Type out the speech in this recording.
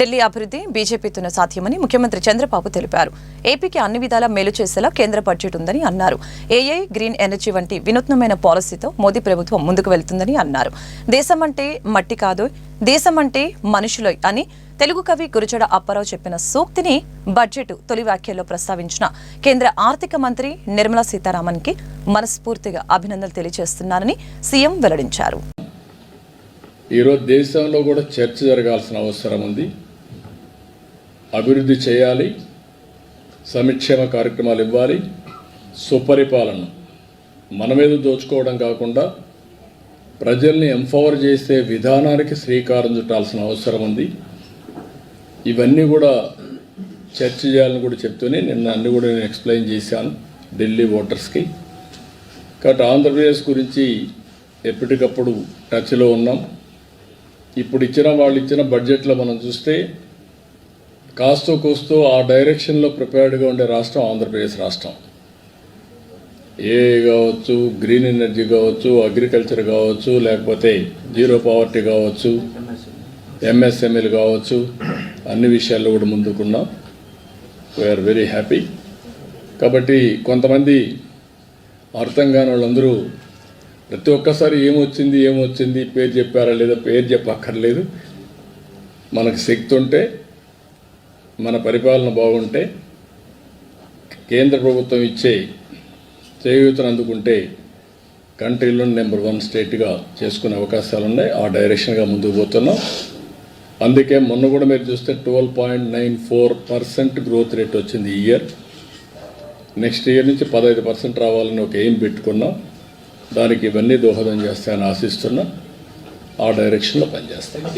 ఢిల్లీ అభివృద్ధి బీజేపీతోనే సాధ్యమని ముఖ్యమంత్రి చంద్రబాబు తెలిపారు. ఏపీకి అన్ని విధాలా మేలు చేసేలా కేంద్ర బడ్జెట్ ఉందని అన్నారు. ఏఐ గ్రీన్ ఎనర్జీ వంటి వినూత్నమైన పాలసీతో మోదీ ప్రభుత్వం ముందుకు వెళ్తుందని అన్నారు. దేశం అంటే మట్టి కాదు దేశం అంటే మనుషులు అని తెలుగు కవి గురుచడ అప్పారావు చెప్పిన సూక్తిని బడ్జెట్ తొలి వ్యాఖ్యలో ప్రస్తావించిన కేంద్ర ఆర్థిక మంత్రి నిర్మలా సీతారామన్కి మనస్ఫూర్తిగా అభినందనలు తెలియజేస్తున్నారని సీఎం వెల్లడించారు. ఈరోజు దేశంలో కూడా చర్చ జరగాల్సిన అవసరం ఉంది. అభివృద్ధి చేయాలి సంక్షేమ కార్యక్రమాలు ఇవ్వాలి సుపరిపాలన. మన మీద దోచుకోవడం కాకుండా ప్రజల్ని ఎంపవర్ చేసే విధానానికి శ్రీకారం చుట్టాల్సిన అవసరం ఉంది. ఇవన్నీ కూడా చర్చ చేయాలని కూడా చెప్తూనే నిన్న అన్ని కూడా నేను ఎక్స్ప్లెయిన్ చేశాను ఢిల్లీ ఓటర్స్కి. కాబట్టి ఆంధ్రప్రదేశ్ గురించి ఎప్పటికప్పుడు టచ్లో ఉన్నాం. ఇప్పుడు ఇచ్చిన వాళ్ళు ఇచ్చిన బడ్జెట్లో మనం చూస్తే కాస్తో కూస్తూ ఆ డైరెక్షన్లో ప్రిపేర్డ్గా ఉండే రాష్ట్రం ఆంధ్రప్రదేశ్ రాష్ట్రం. ఏ కావచ్చు గ్రీన్ ఎనర్జీ కావచ్చు అగ్రికల్చర్ కావచ్చు లేకపోతే జీరో పావర్టీ కావచ్చు ఎంఎస్ఎంఎల్ కావచ్చు అన్ని విషయాల్లో కూడా ముందుకున్నాం. వీఆర్ వెరీ హ్యాపీ కాబట్టి కొంతమంది అర్థం కాని వాళ్ళందరూ ప్రతి ఒక్కసారి ఏమొచ్చింది ఏమొచ్చింది పేరు చెప్పారా లేదా పేరు చెప్పక్కర్లేదు. మనకు శక్తి ఉంటే మన పరిపాలన బాగుంటే కేంద్ర ప్రభుత్వం ఇచ్చే చేయూతను అందుకుంటే కంట్రీలో నెంబర్ వన్ స్టేట్గా చేసుకునే అవకాశాలు ఉన్నాయి ఆ డైరెక్షన్గా ముందుకు పోతున్నాం. అందుకే మొన్న కూడా మీరు చూస్తే twelve point nine four percent growth rate వచ్చింది ఈ ఇయర్ నెక్స్ట్ ఇయర్ నుంచి పదహైదు పర్సెంట్ రావాలని ఒక ఎయిమ్ పెట్టుకున్నాం. దానికి ఇవన్నీ దోహదం చేస్తాయని ఆశిస్తున్నా. ఆ డైరెక్షన్లో పనిచేస్తాం.